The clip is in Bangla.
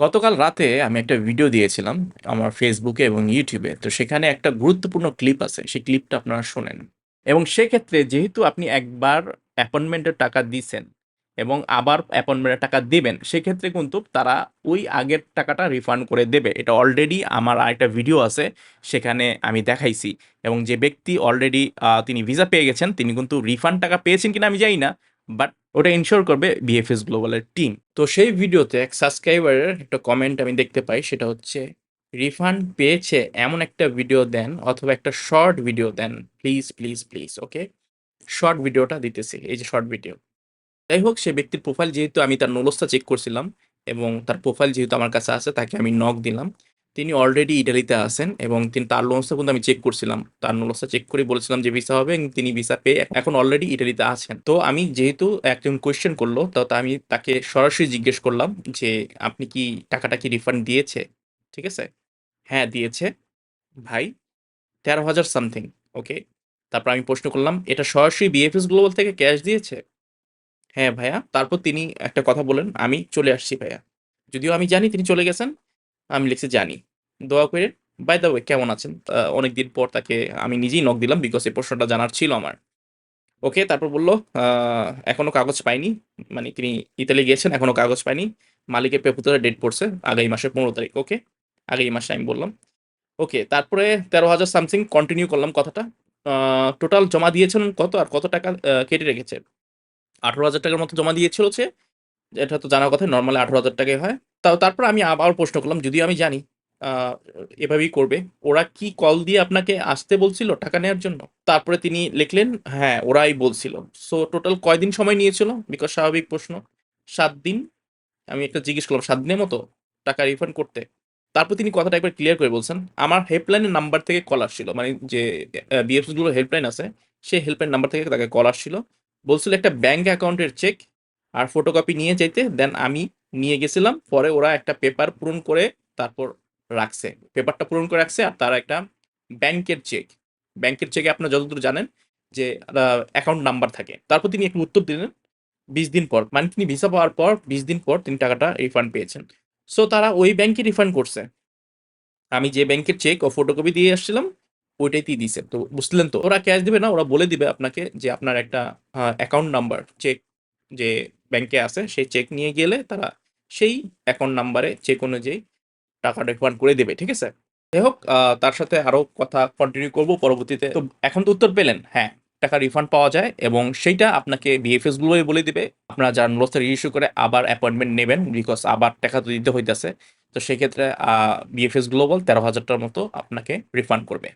গতকাল রাতে আমি একটা ভিডিও দিয়েছিলাম আমার ফেসবুকে এবং ইউটিউবে। তো সেখানে একটা গুরুত্বপূর্ণ ক্লিপ আছে। সেই ক্লিপটা আপনারা শোনেন। এবং সেক্ষেত্রে যেহেতু আপনি একবার অ্যাপয়েন্টমেন্টের টাকা দিছেন এবং আবার অ্যাপয়েন্টমেন্টের টাকা দেবেন সেক্ষেত্রে কিন্তু তারা ওই আগের টাকাটা রিফান্ড করে দেবে। এটা অলরেডি আমার আরেকটা ভিডিও আছে, সেখানে আমি দেখাইছি। এবং যে ব্যক্তি অলরেডি তিনি ভিসা পেয়ে গেছেন, তিনি কিন্তু রিফান্ড টাকা পেয়েছেন কিনা আমি জানি না। বাট ওটা এনশিওর করবে বিএফএস গ্লোবালের টিম। তো সেই ভিডিওতে এক সাবস্ক্রাইবারের একটা কমেন্ট আমি দেখতে পাই সেটা হচ্ছে, "রিফান্ড পেয়েছে এমন একটা ভিডিও দেন অথবা একটা short video then. Please, please, please." Okay? Short ভিডিওটা দিতেছি। এই যে শর্ট ভিডিও। যাই হোক সে ব্যক্তির প্রোফাইল যেহেতু আমি তার নোলসটা চেক করছিলাম এবং তার প্রোফাইল যেহেতু আমার কাছে আছে তাকে আমি নক দিলাম। তিনি অলরেডি ইটালিতে আছেন এবং তিনি তার লোনসটা কিন্তু আমি চেক করছিলাম। তার নোলসটা চেক করে বলেছিলাম যে ভিসা হবে তিনি ভিসা পেয়ে এখন অলরেডি ইটালিতে আছেন। তো আমি যেহেতু একজন কোয়েশ্চেন করল তো আমি তাকে সরাসরি জিজ্ঞেস করলাম যে, "আপনি কি টাকাটা কি রিফান্ড দিয়েছে?" ঠিক আছে? "হ্যাঁ, দিয়েছে।" "ভাই ১৩,০০০ সামথিং।" ওকে? তারপর আমি প্রশ্ন করলাম, "এটা সরাসরি বিএফএস গ্লোবাল থেকে ক্যাশ দিয়েছে?" "হ্যাঁ, ভাইয়া।" তারপর তিনি একটা কথা বলেন "আমি চলে আসছি ভাইয়া।" যদিও আমি জানি তিনি চলে গেছেন। আমি লিখছি, "জানি। দোয়া করে বাই দ্য ওয়ে কেমন আছেন?" আ অনেকদিন পর তাকে আমি নিজেই নক দিলাম বিকজ এই প্রশ্নটা জানার ছিল আমার। ওকে, তারপর বলল, আ "এখনও কাগজ পাইনি।" মানে তিনি ইতালি গিয়েছেন, এখনও কাগজ পাইনি মালিকের পেপুতারে ডেট পড়ছে আগামী মাসের ১৫ তারিখ। ওকে? আগামী মাসে আমি বললাম। ওকে, তারপরে ১৩,০০০ সামথিং কন্টিনিউ করলাম কথাটা। টোটাল জমা দিয়েছেন কত আর কত টাকা কেটে রেখেছে? ৳১৮,০০০ টাকার মতো জমা দিয়েছিল সে। এটা তো জানার কথা নরমালি ৳১৮,০০০ টাকাই হয়। তারপর আমি আবার প্রশ্ন করলাম, যদিও আমি জানি এভাবেই করবে। ওরা কি কল দিয়ে আপনাকে আসতে বলছিল টাকা নেওয়ার জন্য? তারপরে তিনি লিখলেন, "হ্যাঁ, ওরাই বলছিল।" সো টোটাল কয়দিন সময় নিয়েছিল? বিকজ স্বাভাবিক প্রশ্ন। সাত দিন। আমি একটা জিজ্ঞেস করলাম, সাত দিনের মতো টাকা রিফান্ড করতে?" তারপর তিনি কথাটা একবার ক্লিয়ার করে বলছেন, "আমার হেল্পলাইনের নাম্বার থেকে কল আসছিল।" মানে যে অ্যা বিএফএসগুলোর হেল্পলাইন আছে, সেই হেল্পলাইন নাম্বার থেকে তাকে কল আসছিল। বলছিল একটা ব্যাঙ্ক অ্যাকাউন্টের চেক আর ফটোকপি নিয়ে যাইতে। দেন আমি নিয়ে গেছিলাম। পরে ওরা একটা পেপার পূরণ করে তারপর রাখছে। পেপারটা পূরণ করে রাখছে আর তার একটা ব্যাংকের চেক। ব্যাংকের চেকে আপনারা যতদূর জানেন যে অ্যাকাউন্ট নাম্বার থাকে। তারপর তিনি একটু উত্তর দিলেন ২০ দিন পর। মানে তিনি ভিসা পাওয়ার পর ২০ দিন পর তিনি টাকাটা রিফান্ড পেয়েছেন। সো তারা ওই ব্যাংকে রিফান্ড করছে। আমি যে ব্যাংকের চেক ও ফটোকপি দিয়ে আসছিলাম, ওইটাইতেই দিছে। তো বুঝলেন তো? ওরা ক্যাশ দিবে না, ওরা বলে দিবে আপনাকে যে আপনার একটা অ্যাকাউন্ট নাম্বার চেক যে ব্যাংকে আছে সেই চেক নিয়ে গেলে তারা সেই অ্যাকাউন্ট নাম্বারে চেক অনুযায়ী টাকা রিফান্ড করে দেবে। ঠিক আছে? যাই হোক তার সাথে আরও কথা কন্টিনিউ করব পরবর্তীতে। তো এখন তো উত্তর পেলেন? হ্যাঁ, টাকা রিফান্ড পাওয়া যায় এবং সেইটা আপনাকে বিএফএস গুলোই বলে দিবে। আপনারা যারা নোলসটা রিইস্যু করে আবার অ্যাপয়েন্টমেন্ট নেবেন বিকজ আবার টাকা তো দিতে হইতেছে। তো সেক্ষেত্রে আ বিএফএস গ্লোবাল ১৩,০০০ টার মতো আপনাকে রিফান্ড করবে।